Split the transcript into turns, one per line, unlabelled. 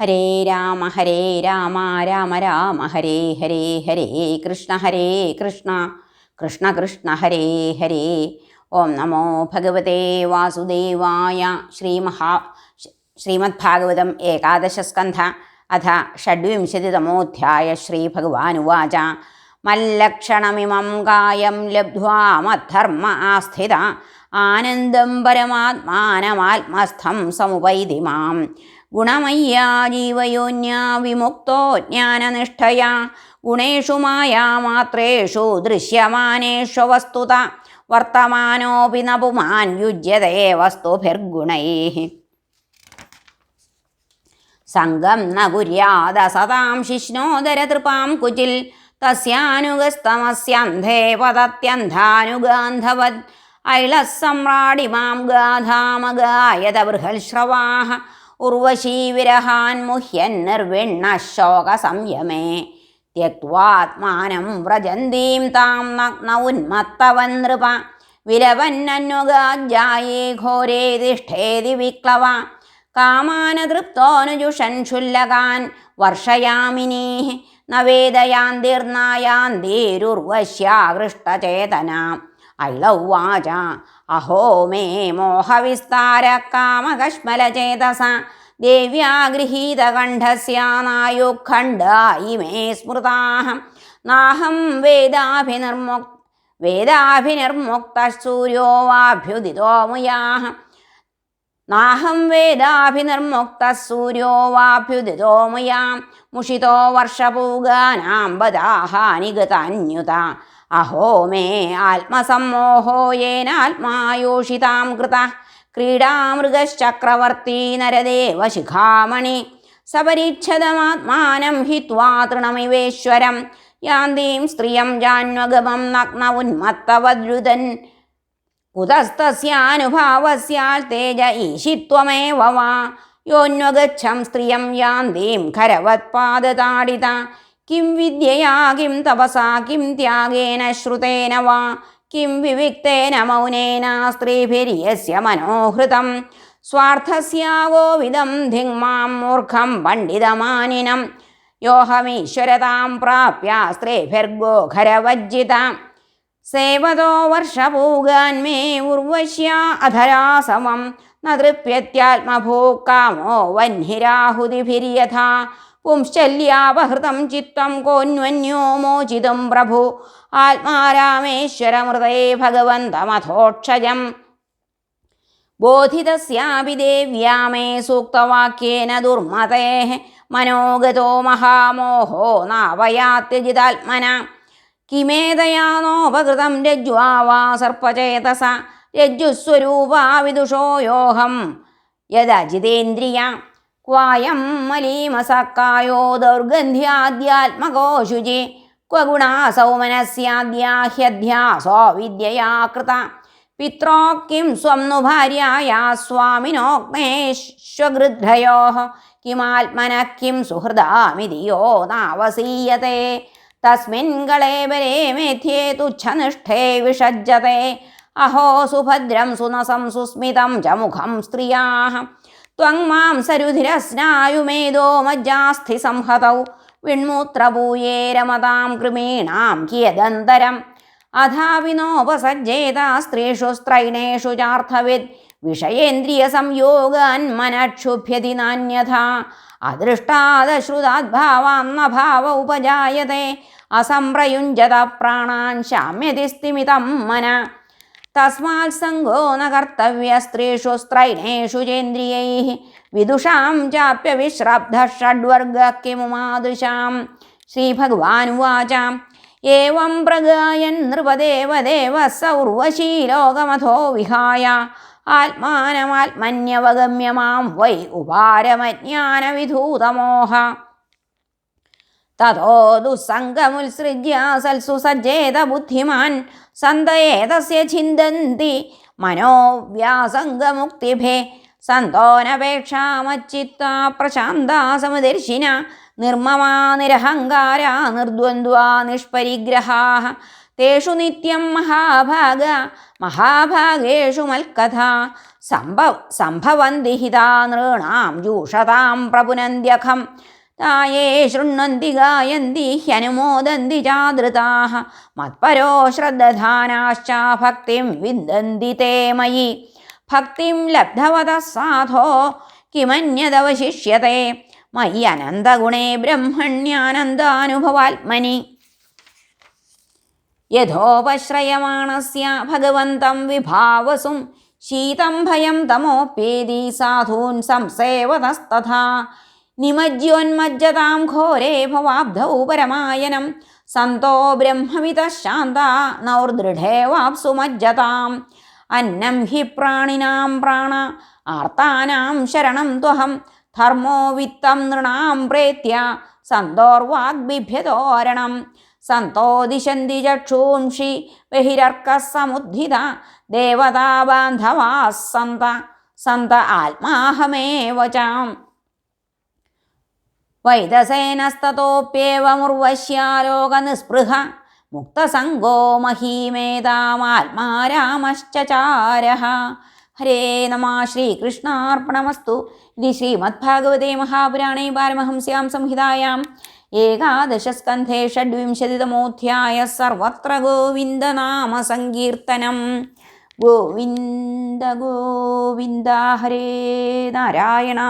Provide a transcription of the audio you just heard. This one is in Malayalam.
ഹരേ രാമ ഹരേ രാമ രാമ രാമ ഹരേ ഹരേ ഹരേ കൃഷ്ണ ഹരേ കൃഷ്ണ കൃഷ്ണ കൃഷ്ണ ഹരേ ഹരേ. ഓം നമോ ഭഗവതേ വാസുദേവായ ശ്രീമഹാ ശ്രീമദ്ഭാഗവതം ഏകാദശസ്കന്ധ അഥ ഷഡ്വിംശതിതമോധ്യായ ശ്രീഭഗവാനുവാച മല്ലക്ഷണമിമം കായം ലബ്ധ്വാ മദ്ധർമ്മ ആസ്ഥിത ആനന്ദം പരമാത്മാനമാത്മസ്ഥം സമുപൈതി മാം. ഗുണമയ്യാ ജീവയോന്യാ വിമുക്തോ ജ്ഞാനനിഷ്ഠയാ. ഗുണേഷു മായാമാത്രേഷു ദൃശ്യമാനേഷു വസ്തുത. വർത്തമാനോപി നപുമാൻ പുമാൻ യുജ്യതേ വസ്തുഭിർഗുണൈ. സംഘം ന കുര്യാദ സതാം ശിഷ്ണോദരതൃപാം കുചിൽ തസ്യാനുഗസ്തമസ്യന്ധേ പദത്യന്ധാനുഗാന്ധവത് ഐളഃ ഗാധാമഗായത ഗാഥാമഗായത ബൃഹൽശ്രവാः ഉർവശീവിരഹാൻ മുഹ്യൻ നിർവിണ്ണ ശോകസംയമേ ത്യക്വാത്മാനം വ്രജന്തീം താം നഗ്ന ഉന്മത്തവൻ നൃപ. വിലവന്നന്വഗാജായേ ഘോരേ തിഷ്ഠേതി വിക്ലവ. കാമാനതൃപ്തോനുജുഷൻ ക്ഷുല്ലകാൻ വർഷയാമിനീ. ന ഐളൗവാച അഹോ മേ മോഹവിസ്താര കാമകശ്മലചേതസ ദേവ്യാ ഗൃഹീതകണ്ഠസ്യാനായുഖണ്ഡ ഇമേ സ്മൃതാഹം. നാഹം വേദാഭിനിർമുക് വേദാഭിനിർമുക്ത വാഭ്യുദിതോ മുയാഹ. നാഹം വേദാഭിനിർമുക്ത സൂര്യോ വാഭ്യുദിതോ മുയാം മുഷിതോ വർഷപൂഗാനാം ബദാഹാനി ഗതാന്യുത അഹോ മേ ആത്മസമ്മോഹോ യേനാത്മായോഷിതാം കൃത. ക്രീഡാമൃഗശ്ചക്രവർത്തി നരദേവ ശിഖാമണി. സപരീക്ഷതമാത്മാനം ഹിത്വാ തൃണമിവേശ്വരം. യാന്തീം സ്ത്രിയം ജാന്വഗമം നഗ്ന ഉന്മത്തവദ്രുതൻ കുതസ്തസ്യാനുഭാവസ്യാൽ തേജ ഈശിത്വമേവ വാ. യോന്വഗച്ഛം സ്ത്രിയം യാന്തീം ഖരവത്പാദതാഡിത കിം വിദ്യയാ കിം തപസാ കിം ത്യാഗേന ശ്രുതേന വാ. കിം വിവിക്തേന മൗനേന സ്ത്രീഭിര്യസ്യ മനോഹൃതം. സ്വാർത്ഥസ്യാവോവിദം ധിങ്മാം മൂർഖം പണ്ഡിതമാനിനം. യോഹമീശ്വരതാം പ്രാപ്യ സ്ത്രീഭിർഗോഖരവജ്ജിത സേവതോ വർഷപൂകാന്മേ ഉർവശ്യ അധരാസമം ന തൃപ്യത്യാത്മഭൂക്കാമോ വഹ്നിരാഹുതിഭിര്യഥാ പുംശല്യാപഹൃതം ചിത്തം കോന്വന്യോ മോചിതം പ്രഭു. ആത്മാരാമേശ്വരമൃതേ ഭഗവന്തമഥോക്ഷജം ബോധിതസ്യാപി ദേവ്യാ മേ സൂക്തവാക്യേന ദുർമതേ മനോഗതോ മഹാമോഹോ നാവയാത്യജിതാത്മന. കിമേതയാനോപകൃതം രജ്ജ്വാ വാ സർപ്പചേതസ? രജ്ജുസ്വരൂപാ വിദുഷോ യോഹം. യദജിതേന്ദ്രിയ ക്വായം മലീമസക്കായോ ദൗർഗന്ധ്യാദ്യാത്മകോ ശുചി ക്വ ഗുണാസൗ മനസ്യാദ്യാഹ്യധ്യാസോ വിദ്യയാ കൃത പിത്രോ കിം സ്വം നു ഭാര്യയാ സ്വാമിനോക്മേശ്വഗൃദ്ധയോ കിമാത്മന കിം സുഹൃദാമിതി യോ നാവസീയത്തെ തസ്മിൻകളേവരെ മേധ്യേ തുച്ഛനിഷ്ഠേ വിഷജ്ജതേ അഹോ സുഭദ്രം സുനസം സുസ്മിതം ച മുഖം സ്ത്രിയാ ത്വങ്മാം സരുധിരസ്നായുമേതോ മജ്ജാസ്ഥി സംഹതൗ. വിൺമൂത്രഭൂയേ രമതാം കൃമീണാം കിയദന്തരം. അധാവിനോപസജ്ജേത സ്ത്രീഷു സ്ത്രൈണേഷു ചാർത്ഥവിദ്. स्त्रैणेषु चार्थविद् विषयेन्द्रियसंयोगान्मनक्षुभ्यति नान्यथा अदृष्टादश्रुताद्भावां न भाव उपजायते असम्प्रयुञ्जत प्राणान् शाम्यति स्तिमितं मन तस्मात् सङ्गो न कर्तव्यस्त्रीषु स्त्रैणेषु चेन्द्रियैः विदुषां चाप्यविश्रब्धः षड्वर्गः किमुमादृशां श्रीभगवानुवाच एवं प्रगायन् नृपदेवदेवः स उर्वशीलोकमथो विहाय ആത്മാനമാത്മന്യവഗമ്യമാം വൈ ഉപാരമജ്ഞാനവിധൂതമോഹ. തഥോ ദുസ്സംഗമുത്സൃജ്യ സൽസു സജ്ജേത ബുദ്ധിമാൻ സന്തയേതസ്യ ചിന്തന്തി മനോവ്യാസംഗമുക്തിഭേ സന്തോനപേക്ഷാമച്ചിത്ത പ്രശാന്ത സമദർശിന നിർമ്മമാ നിരഹങ്കാര നിർദ്വന്ദ്വാ നിഷ്പരിഗ്രഹാ. തേഷു നിത്യം മഹാഭാഗ മഹാഭാഗേഷു മൽക്കഥ. സംഭവ സംഭവന്തി ഹിതാ നൃണാം ജൂഷതാം പ്രപുനന്ത്യഖം തായേ ശൃണ്വന്തി ഗായന്തി ഹ്യനുമോദന്തി ചാദൃതാः മത്പരോ ശ്രദ്ധാനാശ്ച ഭക്തിം വിന്ദന്തി തേ മയി. ഭക്തിം ലബ്ധവത സാധോ കിമന്യതവശിഷ്യത്തെ മയ്യനന്തഗുണേ ബ്രഹ്മണ്യാനന്ദാനുഭവാത്മനി. യഥോപശ്രയമാണസ്യ ഭഗവന്തം വിഭാവസും. ശീതം ഭയം തമോപ്യേതി സാധൂൻ സംസേവതസ്തഥാ. നിമജ്യോന്മജ്ജതാം ഘോരേ ഭവാബ്ധൗ പരമായനം. സന്തോ ബ്രഹ്മവിതശാന്ത നൗർദൃഢേ വാപ്സു മജ്ജതാം. അന്നം ഹി പ്രാണിനാം പ്രാണ ആർത്താനാം ശരണം ത്വഹം. ധർമ്മോ വിത്തം നൃണാം പ്രേത്യ സന്തോർവാഗ്ബിഭ്യതോരണം. സന്തോ ദിശന്തി ചക്ഷൂംഷി ബഹിരർക്ക സമുദ്ധിത ദേവതാബാന്ധവാ സന്ത സന്ത ആത്മാഹമേവചാം വൈദസേനസ്തോപ്യേവമുർവശ്യാലോകനിസ്പൃഹ മുക്തസംഗോ മഹീമേതാമാത്മാരാമശ്ചാര ഹരേ നമ ശ്രീകൃഷ്ണാർപ്പണമസ്തു. ഇതി ശ്രീമദ്ഭാഗവതേ മഹാപുരാണേ പാരമഹംസ്യാം സംഹിതായാം. ഏകാദശസ്കന്ധേ ഷഡ്വിംശതിതമോധ്യായ സർവത്ര ഗോവിന്ദനാമസങ്കീർത്തനം. ഗോവിന്ദ ഗോവിന്ദ ഹരേ നാരായണ.